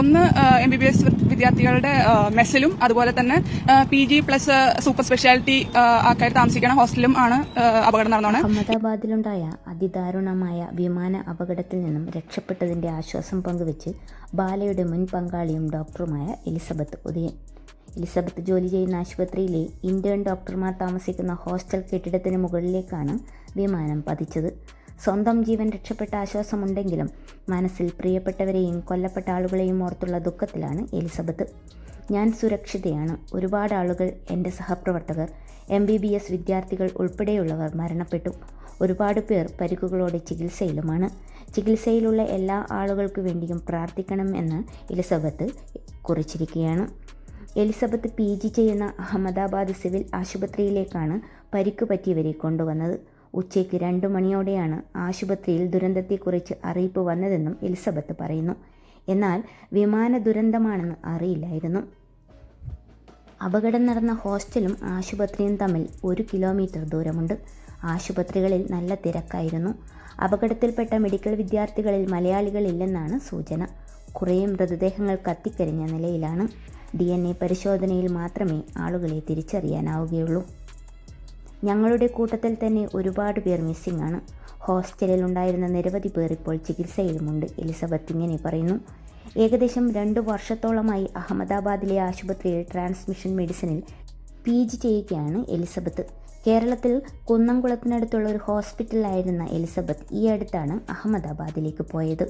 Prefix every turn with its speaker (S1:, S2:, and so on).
S1: ഒന്ന് M B B S വിദ്യാർത്ഥികളുടെ മെസ്സിലും അതുപോലെ തന്നെ P G plus super speciality ആൾക്കാർ താമസിക്കുന്ന ഹോസ്റ്റലും ആണ് അപകടം നടന്നത്
S2: അഹമ്മദാബാദിലുണ്ടായ അതിദാരുണമായ വിമാന അപകടത്തിൽ നിന്നും രക്ഷപ്പെട്ടതിന്റെ ആശ്വാസം പങ്കുവെച്ച് ബാലയുടെ മുൻ പങ്കാളിയും ഡോക്ടറുമായ എലിസബത്ത് ഉദയൻ. എലിസബത്ത് ജോലി ചെയ്യുന്ന ആശുപത്രിയിലെ ഇന്റേൺ ഡോക്ടർമാർ താമസിക്കുന്ന ഹോസ്റ്റൽ കെട്ടിടത്തിന് മുകളിലേക്കാണ് വിമാനം പതിച്ചത്. സ്വന്തം ജീവൻ രക്ഷപ്പെട്ട ആശ്വാസമുണ്ടെങ്കിലും മനസ്സിൽ പ്രിയപ്പെട്ടവരെയും കൊല്ലപ്പെട്ട ആളുകളെയും ഓർത്തുള്ള ദുഃഖത്തിലാണ് എലിസബത്ത്. ഞാൻ സുരക്ഷിതയാണ്. ഒരുപാട് ആളുകൾ എന്റെ സഹപ്രവർത്തകർ എം ബി ബി എസ് വിദ്യാർത്ഥികൾ ഉൾപ്പെടെയുള്ളവർ മരണപ്പെട്ടു. ഒരുപാട് പേർ പരിക്കുകളോടെ ചികിത്സയിലുമാണ്. ചികിത്സയിലുള്ള എല്ലാ ആളുകൾക്ക് വേണ്ടിയും പ്രാർത്ഥിക്കണം എന്ന് എലിസബത്ത് കുറിച്ചിരിക്കുകയാണ്. എലിസബത്ത് പി ജി ചെയ്യുന്ന അഹമ്മദാബാദ് സിവിൽ ആശുപത്രിയിലേക്കാണ് പരിക്ക് പറ്റിയവരെ കൊണ്ടുവന്നത്. ഉച്ചയ്ക്ക് രണ്ടു മണിയോടെയാണ് ആശുപത്രിയിൽ ദുരന്തത്തെക്കുറിച്ച് അറിയിപ്പ് വന്നതെന്നും എലിസബത്ത് പറയുന്നു. എന്നാൽ വിമാന ദുരന്തമാണെന്ന് അറിയില്ലായിരുന്നു. അപകടം നടന്ന ഹോസ്റ്റലും ആശുപത്രിയും തമ്മിൽ ഒരു കിലോമീറ്റർ ദൂരമുണ്ട്. ആശുപത്രികളിൽ നല്ല തിരക്കായിരുന്നു. അപകടത്തിൽപ്പെട്ട മെഡിക്കൽ വിദ്യാർത്ഥികളിൽ മലയാളികളില്ലെന്നാണ് സൂചന. കുറേ മൃതദേഹങ്ങൾ കത്തിക്കരിഞ്ഞ നിലയിലാണ്. ഡി പരിശോധനയിൽ മാത്രമേ ആളുകളെ തിരിച്ചറിയാനാവുകയുള്ളൂ. ഞങ്ങളുടെ കൂട്ടത്തിൽ തന്നെ ഒരുപാട് പേർ മിസ്സിംഗ് ആണ്. ഹോസ്റ്റലിൽ ഉണ്ടായിരുന്ന നിരവധി പേർ ഇപ്പോൾ ചികിത്സയിലുമുണ്ട് എലിസബത്ത് ഇങ്ങനെ പറയുന്നു. ഏകദേശം രണ്ട് വർഷത്തോളമായി അഹമ്മദാബാദിലെ ആശുപത്രിയിൽ ട്രാൻസ്മിഷൻ മെഡിസിനിൽ പി ജി ചെയ്യുകയാണ് എലിസബത്ത്. കേരളത്തിൽ കുന്നംകുളത്തിനടുത്തുള്ള ഒരു ഹോസ്പിറ്റലിലായിരുന്ന എലിസബത്ത് ഈ അടുത്താണ് അഹമ്മദാബാദിലേക്ക് പോയത്.